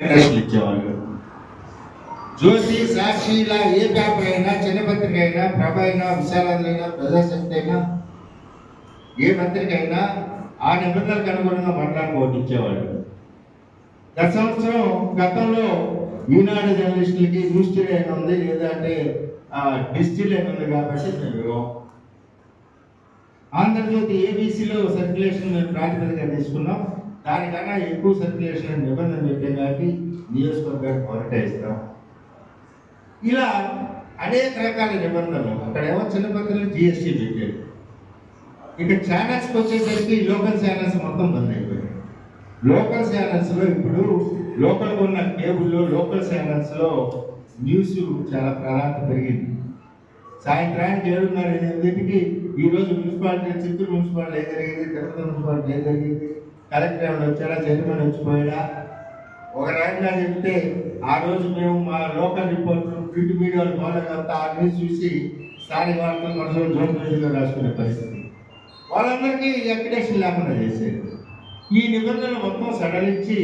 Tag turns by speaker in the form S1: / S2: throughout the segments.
S1: చూసి ఇచ్చేవాళ్ళు జ్యోతి సాక్షి ఇలా ఏ పేపర్ అయినా చిన్న పత్రిక అయినా ప్రభ అయినా విశాలాంధ్ర ప్రజాశక్తి అయినా ఏ పత్రిక అయినా ఆ నిబంధనలకు అనుగుణంగా మాట్లాడి ఓటు ఇచ్చేవాళ్ళు గత సంవత్సరం గతంలో ఈనాడు జర్నలిస్టులకి న్యూస్ టీవీ అయినా ఉంది లేదంటే డిజిటల్ అయినా ఉంది కాబట్టి మేము ఇవ్వం. ఆంధ్రజ్యోతి ఏబీసీలో సర్క్యులేషన్ మేము ప్రాతిపదిక తీసుకున్నాం. దానికన్నా ఎక్కువ సర్క్యులేషన్ నిబంధన పెట్టే కాబట్టి నియోజకవర్గాన్ని మొదటేస్తాం ఇలా అనేక రకాల నిబంధనలు అక్కడేమో చిన్న పత్రికలు జిఎస్టీ పెట్టారు. ఇక ఛానల్స్కి వచ్చేసరికి లోకల్ ఛానల్స్ మొత్తం బంద్ అయిపోయాయి. లోకల్ ఛానల్స్లో ఇప్పుడు లోకల్ ఉన్న కేబుల్లో లోకల్ ఛానల్స్లో న్యూస్ చాలా ప్రాధాన్యత పెరిగింది. సాయంత్రానికి ఏడున్నర ఎనిమిదింటికి ఈరోజు మున్సిపాలిటీ చిత్తూరు మున్సిపాలిటీ ఏం జరిగింది తిరుపతి మున్సిపాలిటీ ఏం జరిగింది కలెక్టర్ ఏమైనా వచ్చాడా? చైర్మన్ వచ్చిపోయాడా? ఒక రకంగా చెప్తే ఆ రోజు మేము మా లోకల్ రిపోర్టర్ ప్రింట్ మీడియాలు వాళ్ళంతా ఆ న్యూస్ చూసి స్థానిక వార్తలు మనసులో జోన్ రాసుకునే పరిస్థితి. వాళ్ళందరికీ అక్రిడేషన్ లేకుండా చేసేది ఈ నిబంధనలు మొత్తం సడలించి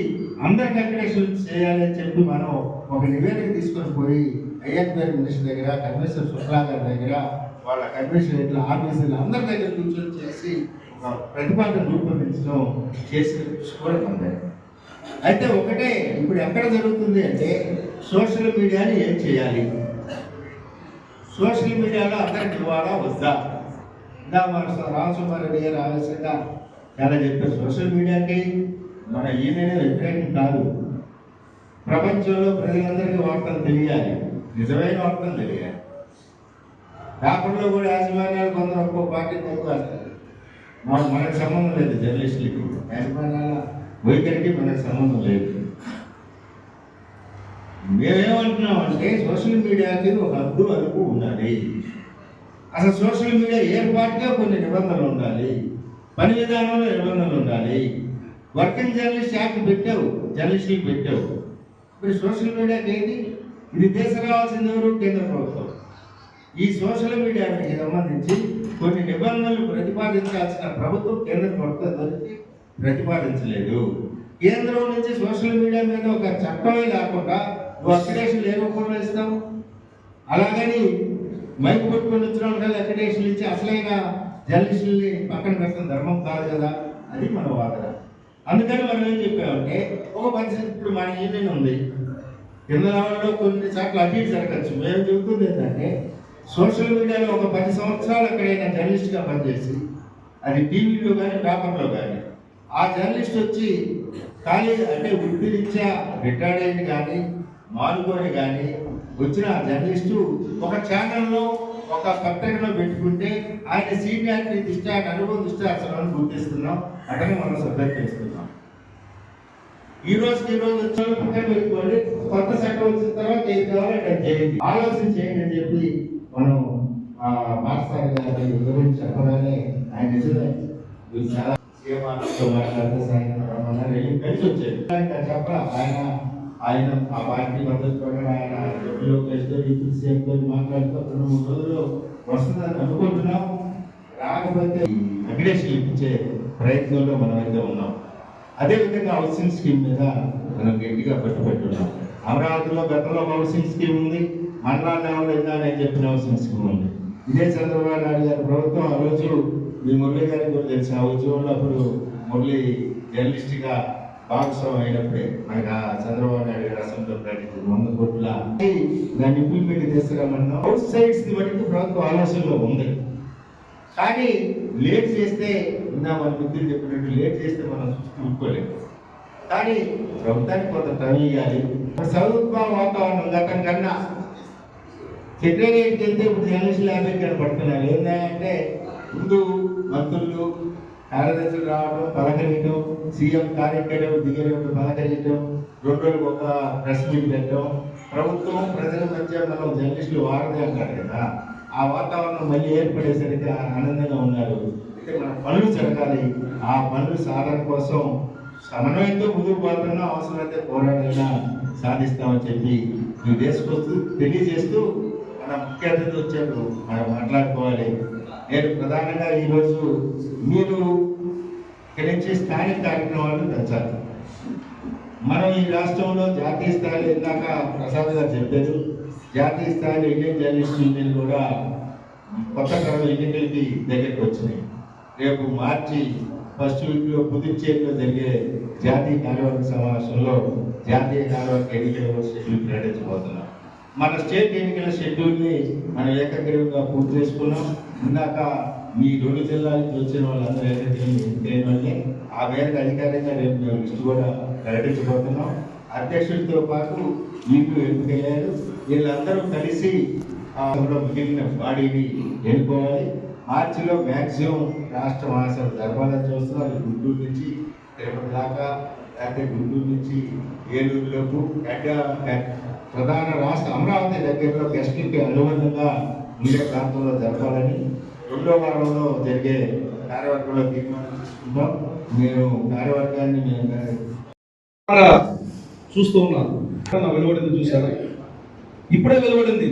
S1: అందరికి అక్రిడేషన్ చేయాలని చెప్పి మనం ఒక నివేదిక తీసుకొని పోయి ఐఎఫ్ఆర్ మినిస్టర్ దగ్గర కమిషనర్ శుక్లా గారి దగ్గర వాళ్ళ కమిషనరేట్ల ఆఫీసులు అందరి దగ్గర కూర్చొని చేసి ఒక ప్రతిపాదన రూపొందించడం చేసిన కృషి అయితే ఒకటే ఇప్పుడు ఎక్కడ జరుగుతుంది అంటే సోషల్ మీడియాని ఏం చేయాలి? సోషల్ మీడియాలో అందరికి ఇవ్వాలా వద్దా? ఇంకా మన రామసుమార్ రెడ్డి గారు ఆలస్యంగా చాలా చెప్పారు సోషల్ మీడియాకి మన ఈయన వ్యతిరేకం కాదు. ప్రపంచంలో ప్రజలందరికీ వార్తలు తెలియాలి. నిజమైన వార్తలు తెలియాలి. పేపర్లో కూడా యాజమాన్యాలు కొందరు ఒక్కో పార్టీ తక్కువ మాకు మనకు సంబంధం లేదు జర్నలిస్టులకి యాజమాన్యాల వైఖరికి మనకు సంబంధం లేదు. మేమేమంటున్నామంటే సోషల్ మీడియాకి ఒక అడ్డు అదుపు ఉండాలి. అసలు సోషల్ మీడియా ఏర్పాటుగా కొన్ని నిబంధనలు ఉండాలి? పని విధానంలో నిబంధనలు ఉండాలి. వర్కింగ్ జర్నలిస్ట్ యాక్ట్ పెట్టావు జర్నలిస్టులకు పెట్టావు. ఇప్పుడు సోషల్ మీడియాకి ఏంటి? ఇది దేశం రావాల్సింది ఎవరు? కేంద్ర ప్రభుత్వం. ఈ సోషల్ మీడియాకి సంబంధించి కొన్ని నిబంధనలు ప్రతిపాదించాల్సిన ప్రభుత్వం కేంద్ర ప్రభుత్వం ప్రతిపాదించలేదు. కేంద్రం నుంచి సోషల్ మీడియా మీద ఒక చట్టమే కాకుండా అక్రిడేషన్లు ఏ రూపంలో ఇస్తాం? అలాగని మైక్ పట్టుకొని వచ్చిన వాళ్ళు ఇచ్చి అసలైన జర్నలిస్టుల్ని పక్కన పెట్టడం ధర్మం కాదు కదా అది మన వాదన. అందుకని మనం ఏం చెప్పామంటే ఒక పరిస్థితి ఇప్పుడు మన యూనియన్ ఉంది? కింద రావడంలో కొన్ని చోట్ల అటు ఇటు జరగచ్చు. మేము చెబుతుంది ఏంటంటే సోషల్ మీడియాలో ఒక పది సంవత్సరాలు ఎక్కడైనా జర్నలిస్ట్గా పనిచేసి అది టీవీలో కానీ పేపర్లో కానీ ఆ జర్నలిస్ట్ వచ్చి కాలేజ్ అంటే వృత్తిరీత్యా రిటైర్డ్ అయింది కానీ మానుకొని కానీ వచ్చిన ఆ జర్నలిస్టు ఒక ఛానల్లో ఒక పత్రికలో పెట్టుకుంటే ఆయన సీనియారిటీ దృష్ట్యా ఆయన అనుభవం దృష్ట్యా అసలు గుర్తిస్తున్నాం అటనే మనం సబ్జెక్ట్ చేస్తున్నాం. ఈ రోజుకి ఈ రోజు వచ్చిన పెట్టుకోండి కొత్త చట్టం వచ్చిన తర్వాత ఏం కావాలంటే చేయండి ఆలోచన చేయండి అని చెప్పి మనం ఆ మాస్టర్ గారి గురించి చెప్పగానే ఆయన నిజమే. చాలా సీఎంఆర్తో మాట్లాడితే సాయంత్రం వెళ్ళి కలిసి వచ్చేది చెప్పరా ఆయన ఆయన ఆ పార్టీ మద్దతు ప్రకారం ఆయన ఎంపీలో కలిసి ఇప్పుడు సీఎం తో మాట్లాడుతూ రెండు మూడు రోజులు వస్తుందని అనుకుంటున్నాం రాకపోతే అగ్రేషన్ ఇప్పించే ప్రయత్నంలో మనం అయితే ఉన్నాం. అదేవిధంగా హౌసింగ్ స్కీమ్ మీద మనం గట్టిగా పట్టుబట్టున్నాం అమరావతిలో గతంలో హౌసింగ్ స్కీమ్ ఉంది. మండలాల లెవెల్లో చెప్పిన అవసరం స్కీమ్ ఇదే చంద్రబాబు నాయుడు గారి ప్రభుత్వం ఆ రోజు మీ మురళి గారికి కూడా తెలుసు ఆ ఉద్యోగంలో అప్పుడు మురళి జర్నలిస్ట్గా భాగస్వామి అయినప్పుడే మనకు ఆ చంద్రబాబు నాయుడు గారు అసెంబ్లీలో ప్రకటించింది వంద కోట్ల దాన్ని ఇంప్లిమెంట్ చేస్తారమన్నా. అవుట్ సైడ్స్ బట్టి ప్రభుత్వం ఆలోచనలో ఉంది. కానీ లేట్ చేస్తే ఇందా మన మిత్రులు చెప్పినట్టు లేట్ చేస్తే మనం చూసుకోలేము కానీ ప్రభుత్వానికి కొంత టైం ఇవ్వాలి. సౌత్వ వాతావరణం గతం కన్నా సెక్రటరియట్కి వెళ్తే ఇప్పుడు జర్నలిస్టులు యాభై కనపడుతున్నారు ఏంటంటే ముందు మంత్రులు కార్యదర్శులు రావడం పలకరించడం సీఎం కార్యక్రమం దిగేటప్పుడు పలకరించడం రెండు రోజులకు ఒక ప్రెస్ మీట్ పెట్టడం. ప్రభుత్వం ప్రజల మధ్య మనం జర్నలిస్టులు వారదే అంటారు కదా. ఆ వాతావరణం మళ్ళీ ఏర్పడేసరికి ఆనందంగా ఉన్నారు. అయితే మన పనులు జరగాలి. ఆ పనులు సాధన కోసం సమన్వయంతో ముందుకు పోతున్నా అవసరమైతే పోరాడైనా సాధిస్తామని చెప్పి ఈ దేశకొస్తూ తెలియజేస్తూ ముఖ్య అతిథి వచ్చారు. మనం మాట్లాడుకోవాలి. నేను ప్రధానంగా ఈరోజు మీరు ఇక్కడి నుంచి స్థానిక కార్యక్రమాలను పెంచాలి. మనం ఈ రాష్ట్రంలో జాతీయ స్థాయిలో ఇందాక ప్రసాద్ గారు చెప్పారు. జాతీయ స్థాయిలో ఇండియన్ జర్నలిస్ట్ యూనియన్ కూడా కొత్త తరం ఎన్నికలకి దగ్గరికి వచ్చినాయి. రేపు మార్చి ఫస్ట్ వీక్లో పుదుచ్చేరిలో జరిగే జాతీయ కార్యవర్గ సమావేశంలో జాతీయ కార్యవర్గ ఎన్నికల షెడ్యూల్ ప్రకటించబోతున్నాం. మన స్టేట్ ఎన్నికల షెడ్యూల్ని మనం ఏకగ్రీవంగా పూర్తి చేసుకున్నాం. ఇందాక మీ రెండు జిల్లాల నుంచి వచ్చిన వాళ్ళందరూ ఏకగ్రీవం ఆ మేరకు అధికారికంగా రేపు మేము లిస్టు కూడా ప్రకటించబోతున్నాం. అధ్యక్షుడితో పాటు మీకు ఎంపికయ్యారు వీళ్ళందరూ కలిసి మిగిలిన బాడీని ఎన్నుకోవాలి. మార్చిలో మ్యాక్సిమం రాష్ట్ర మహాసభ జరపాలని చూస్తున్నారు గుంటూరు నుంచి తిరుపతి దాకా లేకపోతే గుంటూరు నుంచి ఏలూరులోపు గడ్డ ప్రధాన రాష్ట్ర అమరావతి దగ్గరలో గెస్ట్కి అనుబంధంగా ఉండే ప్రాంతంలో జరపాలని రెండో వారంలో జరిగే కార్యవర్గంలో తీర్మానం తీసుకుంటాం మేము కార్యవర్గాన్ని మేము
S2: చూస్తూ ఉన్నాను. వెలువడింది చూశారా? ఇప్పుడే వెలువడింది.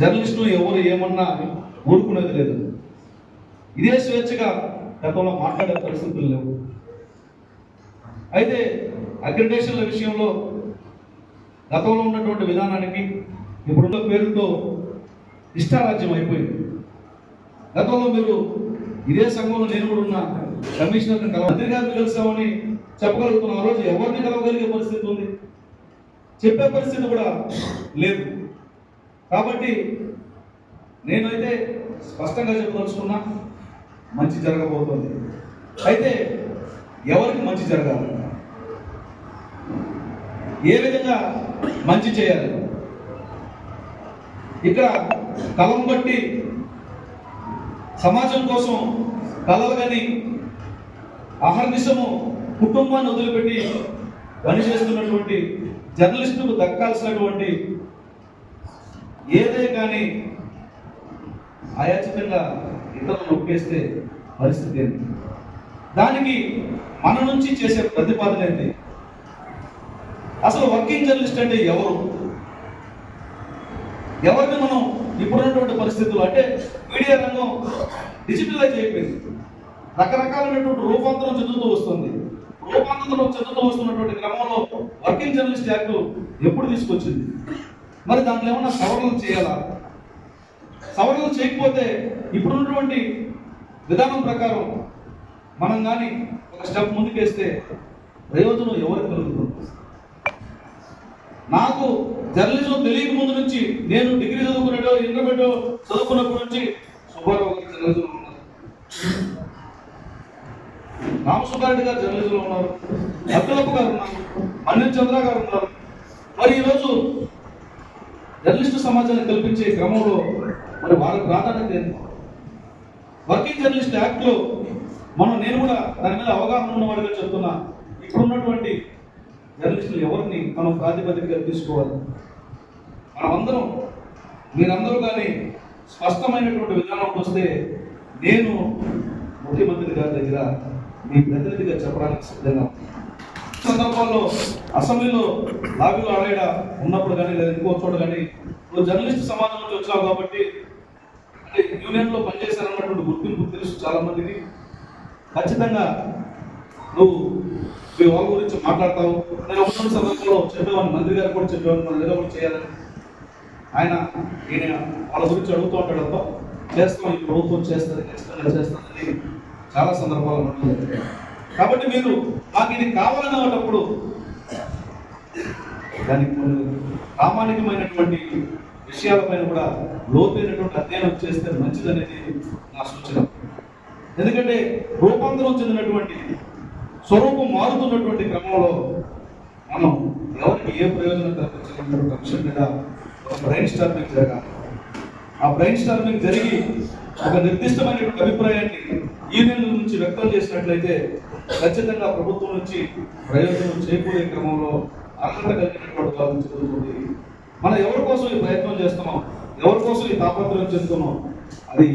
S2: జర్నలిస్టులు ఎవరు ఏమన్నా ఊరుకునేది లేదు. ఇదే స్వేచ్ఛగా గతంలో మాట్లాడే పరిస్థితులు లేవు. అయితే అగ్రిడేషన్ల విషయంలో గతంలో ఉన్నటువంటి విధానానికి ఇప్పుడున్న పేరుతో ఇష్టారాజ్యం అయిపోయింది. గతంలో మీరు ఇదే సంఘంలో నేను కూడా ఉన్న కమిషనర్ని కలవ మంత్రి గారిని కలిసామని చెప్పగలుగుతున్న ఆ రోజు ఎవరిని కలవగలిగే పరిస్థితి ఉంది? చెప్పే పరిస్థితి కూడా లేదు. కాబట్టి నేనైతే స్పష్టంగా చెప్పదలుచుకున్నా మంచి జరగబోతోంది. అయితే ఎవరికి మంచి జరగాలి? ఏ విధంగా మంచి చేయాలి. ఇక్కడ కలం బట్టి సమాజం కోసం కలవగని అహర్నిశము కుటుంబాన్ని వదిలిపెట్టి పనిచేస్తున్నటువంటి జర్నలిస్టులకు దక్కాల్సినటువంటి ఏదే కానీ అయాచితంగా ఇతరులు నొక్కేస్తే పరిస్థితి ఏంటి? దానికి మన నుంచి చేసే ప్రతిపాదన ఏంటి? అసలు వర్కింగ్ జర్నలిస్ట్ అంటే ఎవరు? ఎవరిని మనం ఇప్పుడున్నటువంటి పరిస్థితులు అంటే మీడియా రంగం డిజిటలైజ్ అయిపోయింది. రకరకాలైనటువంటి రూపాంతరం చెందుతూ వస్తుంది. రూపాంతరం చెందుతూ వస్తున్నటువంటి క్రమంలో వర్కింగ్ జర్నలిస్ట్ యాక్ట్ ఎప్పుడు తీసుకొచ్చింది? మరి దాంట్లో ఏమన్నా సవరణలు చేయాలా? సవరణలు చేయకపోతే ఇప్పుడున్నటువంటి విధానం ప్రకారం మనం కానీ ఒక స్టెప్ ముందుకేస్తే ప్రయోజనం ఎవరికి కలుగుతుంది? నాకు జర్నలిజం తెలియక ముందు నుంచి నేను డిగ్రీ చదువుకునేటో ఇంటర్మీడియట్ చదువుకున్నప్పటి నుంచి సుబ్బారావు గారు జర్నలిజంలో ఉన్నారు. రామసుబ్బారెడ్డి గారు జర్నలిజంలో ఉన్నారు. అబ్దులప్ప గారు ఉన్నారు. అనిల్ చంద్ర గారు ఉన్నారు. మరి ఈరోజు జర్నలిస్టు సమాజాన్ని కల్పించే క్రమంలో మరి వారి ప్రాధాన్యత ఏంటి వర్కింగ్ జర్నలిస్ట్ యాక్ట్లో మనం నేను కూడా దాని మీద అవగాహన ఉన్నవాడిగా చెప్తున్నా. ఇప్పుడున్నటువంటి జర్నలిస్టులు ఎవరిని మనం ప్రాతిపదికగా తీసుకోవాలి? మనమందరం మీరందరూ కానీ స్పష్టమైనటువంటి విధానం వస్తే నేను ముఖ్యమంత్రి గారి దగ్గర మీ ప్రతినిధిగా చెప్పడానికి సిద్ధంగా సందర్భంలో సందర్భాల్లో అసెంబ్లీలో లాబీలో ఆడేడ ఉన్నప్పుడు కానీ లేదా ఇంకో చోట కానీ నువ్వు జర్నలిస్ట్ సమాజం నుంచి వచ్చావు కాబట్టి అంటే యూనియన్లో పనిచేశారన్నటువంటి గుర్తింపు తెలుసు చాలా మందికి ఖచ్చితంగా నువ్వు మీ వాళ్ళ గురించి మాట్లాడతావు నేను ఒకటి సందర్భంలో చెప్పేవాడిని. మంత్రి గారు కూడా చెప్పేవాడిని మనం ఏదో కూడా చేయాలని. ఆయన ఈయన వాళ్ళ గురించి అడుగుతూ ఉంటాడు అబ్బా చేస్తాం. ఈ ప్రభుత్వం చేస్తుంది ఖచ్చితంగా చేస్తుందని చాలా సందర్భాలు ఉంటుంది కాబట్టి మీరు మాకు ఇది కావాలన్నప్పుడు దానికి కొన్ని ప్రామాణికమైనటువంటి విషయాలపైన కూడా లోతైనటువంటి అధ్యయనం చేస్తే మంచిదనేది నా సూచన. ఎందుకంటే రూపాంతరం చెందినటువంటి స్వరూపం మారుతున్నటువంటి క్రమంలో మనం ఎవరికి ఏ ప్రయోజనం కల్పించాలన్నటువంటి అంశం మీద ఒక బ్రెయిన్ స్టార్మింగ్ జరగాలి. ఆ బ్రెయిన్ స్టార్మింగ్ జరిగి ఒక నిర్దిష్టమైనటువంటి అభిప్రాయాన్ని యూనియన్ల నుంచి వ్యక్తం చేసినట్లయితే ఖచ్చితంగా ప్రభుత్వం నుంచి ప్రయోజనం చేకూరే క్రమంలో అర్హత కలిగినటువంటి వాళ్ళని జరుగుతుంది. మనం ఎవరి కోసం ఈ ప్రయత్నం చేస్తున్నాం? ఎవరి కోసం ఈ తాపత్రయం చేస్తున్నాం అది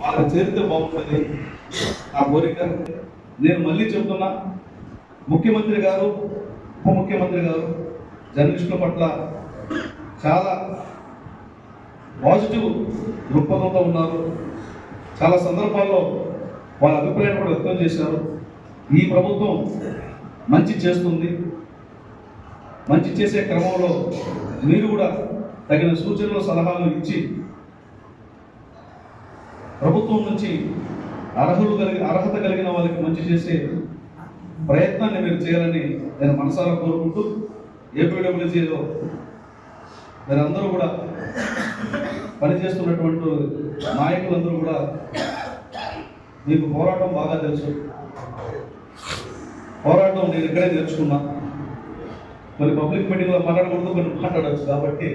S2: వాళ్ళకి చేరితే బాగుంటుంది. నా కోరిక. నేను మళ్ళీ చెప్తున్నా ముఖ్యమంత్రి గారు ఉప ముఖ్యమంత్రి గారు జర్నలిస్టుల పట్ల చాలా పాజిటివ్ దృక్పథంతో ఉన్నారు. చాలా సందర్భాల్లో వాళ్ళ అభిప్రాయాన్ని కూడా వ్యక్తం చేశారు. ఈ ప్రభుత్వం మంచి చేస్తుంది. మంచి చేసే క్రమంలో మీరు కూడా తగిన సూచనలు సలహాలు ఇచ్చి ప్రభుత్వం నుంచి అర్హులు కలిగి అర్హత కలిగిన వాళ్ళకి మంచి చేసే ప్రయత్నాన్ని మీరు చేయాలని నేను మనసారా కోరుకుంటూ ఏపీడబ్ల్యూజీలో మీరందరూ కూడా పనిచేస్తున్నటువంటి నాయకులందరూ కూడా మీకు పోరాటం బాగా తెలుసు. పోరాటం నేను ఇక్కడే నేర్చుకున్నా. కొన్ని పబ్లిక్ మీటింగ్లో మాట్లాడకూడదు కొన్ని మాట్లాడవచ్చు కాబట్టి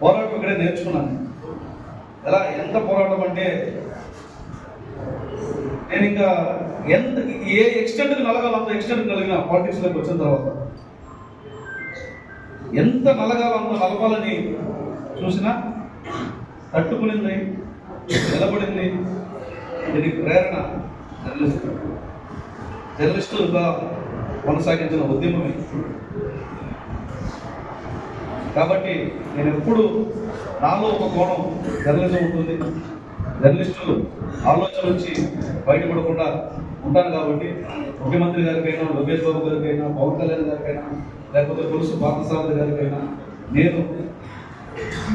S2: పోరాటం ఇక్కడే నేర్చుకున్నాను. ఎలా ఎంత పోరాటం అంటే నేను ఇంకా ఎంత ఏ ఎక్స్టెంట్కి నలగాలి అంత ఎక్స్టెంట్ కలిగిన పాలిటిక్స్లోకి వచ్చిన తర్వాత ఎంత నలగాలో అంత నలగాలని చూసినా తట్టుకునింది నిలబడింది దీనికి ప్రేరణ జర్నలిస్ట్ జర్నలిస్టుగా కొనసాగించిన ఉద్యమమే. కాబట్టి నేను ఎప్పుడు నాలో ఒక కోణం జర్నలిజం ఉంటుంది. జర్నలిస్టులు ఆలోచన నుంచి బయటపడకుండా ఉంటాను కాబట్టి ముఖ్యమంత్రి గారికైనా లోకేష్ బాబు గారికైనా పవన్ కళ్యాణ్ గారికైనా లేకపోతే తులసి పార్థసారథి గారికైనా నేను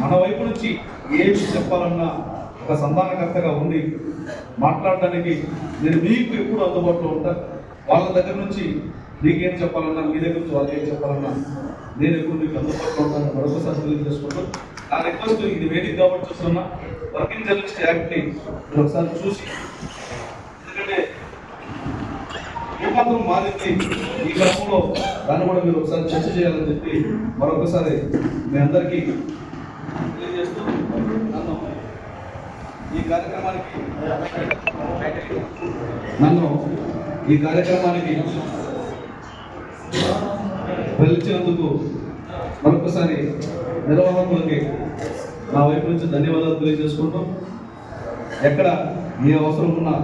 S2: మన వైపు నుంచి ఏమి చెప్పాలన్నా ఒక సంధానకర్తగా ఉండి మాట్లాడడానికి నేను మీకు ఎప్పుడు అందుబాటులో ఉంటా. వాళ్ళ దగ్గర నుంచి మీకేం చెప్పాలన్నా మీ దగ్గర నుంచి వాళ్ళకి ఏం చెప్పాలన్నా నేను ఎప్పుడు మీకు అందుబాటులో ఉంటాను మరొకసారి తెలియజేసుకుంటూ నా రిక్వెస్ట్ ఇది వేదిక కాబట్టి చూస్తున్నా వర్కింగ్ జర్నలిస్ట్ యాక్ట్ని మీరు ఒకసారి చూసి. ఎందుకంటే ఏమాత్రం మారింది ఈ క్రమంలో దాన్ని కూడా మీరు ఒకసారి చర్చ చేయాలని చెప్పి మరొకసారి మీ అందరికీ తెలియజేస్తూ నన్ను ఈ కార్యక్రమానికి నన్ను ఈ కార్యక్రమానికి పిలిచినందుకు మరొకసారి నిర్వాహకులకి నా వైపు నుంచి ధన్యవాదాలు తెలియజేసుకుంటూ ఎక్కడ ఏ అవసరం ఉన్నా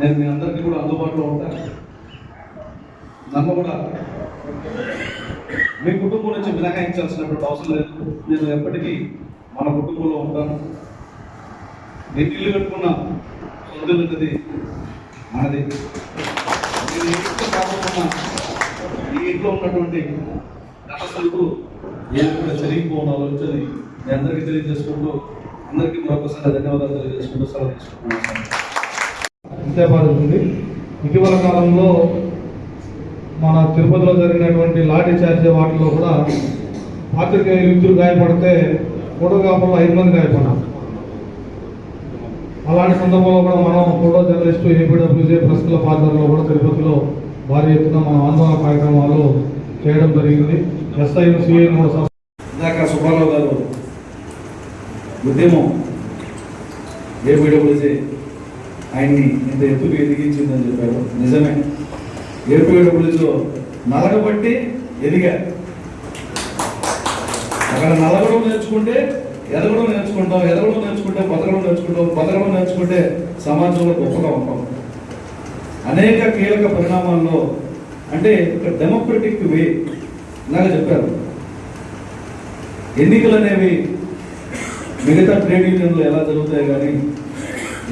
S2: నేను మీ అందరికీ కూడా అందుబాటులో ఉంటాను నన్ను కూడా మీ కుటుంబం నుంచి మినహాయించాల్సినటువంటి అవసరం లేదు. నేను ఎప్పటికీ మన కుటుంబంలో ఉంటాను. నేను ఇల్లు కట్టుకున్న సొంత ఇల్లు మనది. నేను ఇంట్లో కాకుండా ఈ ఇంట్లో ఉన్నటువంటి సమస్యలకు ఏది కూడా జరిగిపోవడం వచ్చని మీ అందరికీ తెలియజేసుకుంటూ అందరికీ మరొకసారి ధన్యవాదాలు తెలియజేసుకుంటూ సెలవు తీసుకుంటున్నాను
S3: ఉంది ఇటీవల కాలంలో మన తిరుపతిలో జరిగినటువంటి లాఠీ చార్జీ వాటిలో కూడా పాత్రికేయులు ఇద్దరు గాయపడితే ఫోటోగ్రాఫర్లు ఐదు మంది గాయపడ్డారు. అలాంటి సందర్భంలో కూడా మనం photo journalist APWJ press club ఆధ్వర్యంలో కూడా తిరుపతిలో భారీ ఎత్తున మన ఆందోళన కార్యక్రమాలు చేయడం జరిగింది. ఎస్ఐ సిఐ కూడా
S2: ఇందాక సుబ్బారావు గారు ఉద్యమం ఏపీడబ్ల్యూసీ ఆయన్ని ఇంత ఎత్తుకు ఎదిగించిందని చెప్పారు. నిజమే. ఏపీడబ్ల్యూసీలో నలగబట్టి ఎదిగా అక్కడ నలగడం నేర్చుకుంటే ఎదగడం నేర్చుకుంటాం ఎదగడం నేర్చుకుంటే బతకడం నేర్చుకుంటాం బతకడం నేర్చుకుంటే సమాజంలో గొప్పగా ఉంటాం. అనేక కీలక పరిణామాల్లో అంటే ఒక డెమోక్రటిక్ వే ఇలాగ చెప్పారు. ఎన్నికలు అనేవి మిగతా ట్రేడ్ యూనియన్లు ఎలా జరుగుతాయి కానీ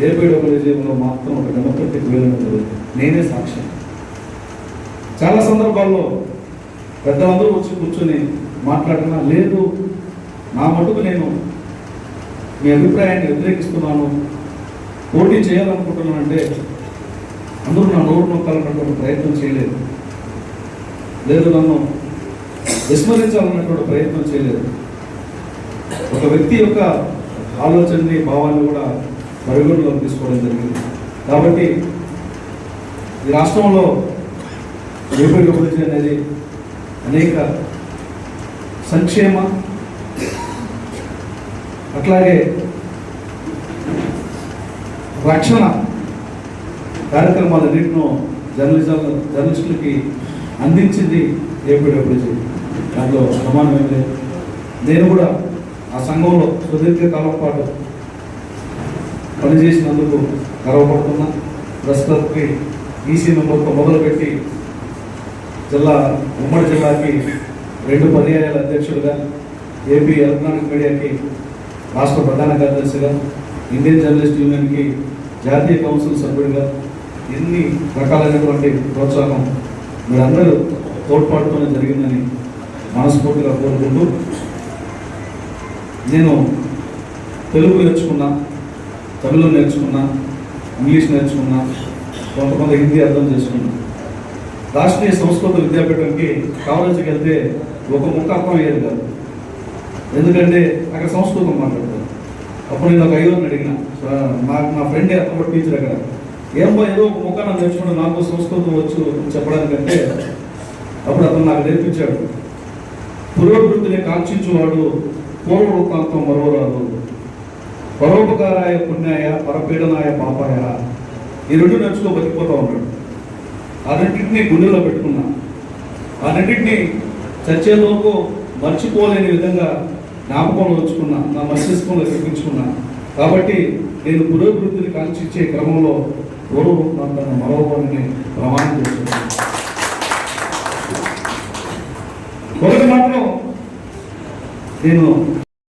S2: ఏపీడబ్ల్యూజీఎంలో మాత్రం ఒక డెమోక్రటిక్ వేలో జరుగుతుంది. నేనే సాక్ష్యం చాలా సందర్భాల్లో పెద్దలందరూ వచ్చి కూర్చొని మాట్లాడినా లేదు. నా మటుకు నేను మీ అభిప్రాయాన్ని వ్యతిరేకిస్తున్నాను. పోటీ చేయాలనుకుంటున్నానంటే అందరూ నా నోరు నొక్కాలన్నటువంటి ప్రయత్నం చేయలేదు. లేదు నన్ను విస్మరించాలన్నటువంటి ప్రయత్నం చేయలేదు. ఒక వ్యక్తి యొక్క ఆలోచనని భావాన్ని కూడా పరిగణలోకి తీసుకోవడం జరిగింది. కాబట్టి ఈ రాష్ట్రంలో ఏపీ అభివృద్ధి అనేది అనేక సంక్షేమ అట్లాగే రక్షణ కార్యక్రమాలన్నింటినో జర్నలిజం జర్నలిస్టులకి అందించింది ఏపీడబ్ల్యూజీ దాంట్లో అనుమానం ఏం లేదు. నేను కూడా ఆ సంఘంలో సుదీర్ఘ కాలం పాటు పనిచేసినందుకు గర్వపడుతున్నా. ప్రస్తుతానికి ఈసీ మెంబర్తో మొదలుపెట్టి జిల్లా ఉమ్మడి జిల్లాకి రెండు పర్యాయాల అధ్యక్షుడిగా ఏపీ ఎలక్ట్రానిక్ మీడియాకి రాష్ట్ర ప్రధాన కార్యదర్శిగా ఇండియన్ జర్నలిస్ట్ యూనియన్కి జాతీయ కౌన్సిల్ సభ్యుడిగా ఎన్ని రకాలైనటువంటి ప్రోత్సాహం మీరందరూ తోడ్పాటుతోనే జరిగిందని మనస్ఫూర్తిగా కోరుకుంటూ నేను తెలుగు నేర్చుకున్నా తమిళం నేర్చుకున్నా ఇంగ్లీష్ నేర్చుకున్నా కొంతమంది హిందీ అర్థం చేసుకున్నా. రాష్ట్రీయ సంస్కృత విద్యాపీఠంకి కాలేజీకి వెళ్తే ఒక ముక్క అర్థం అయ్యేది కాదు. ఎందుకంటే అక్కడ సంస్కృతం మాట్లాడతారు. అప్పుడు నేను ఒక ఐదుగురిని అడిగిన నాకు నా ఫ్రెండే అప్పుడు టీచర్ అక్కడ. ఏం బా ఏదో ఒక ముక్క నేర్చుకుంటే నాకు సంస్కృతం వచ్చు అని చెప్పడానికంటే అప్పుడు అతను నాకు నేర్పించాడు. పురోభివృద్ధిని కాంక్షించువాడు పూర్వ వృత్తాంతం మరోరాదు. పరోపకారాయ పుణ్యాయ పరపీడనాయ పాపాయ. ఈ రెండు నేర్చుకో బతికిపోతూ ఉన్నాడు. ఆ రెండింటిని గుండెలో పెట్టుకున్నా. ఆ చచ్చేలోపు మర్చిపోలేని విధంగా జ్ఞాపకంలో ఉంచుకున్నా. నా మస్తిష్కంలో తెప్పించుకున్నా కాబట్టి నేను పురోభివృద్ధిని కాంక్షించే క్రమంలో పూర్వరూపాంతాన్ని మరోని ప్రమాణం చేస్తున్నాను కొరకు మాత్రం నేను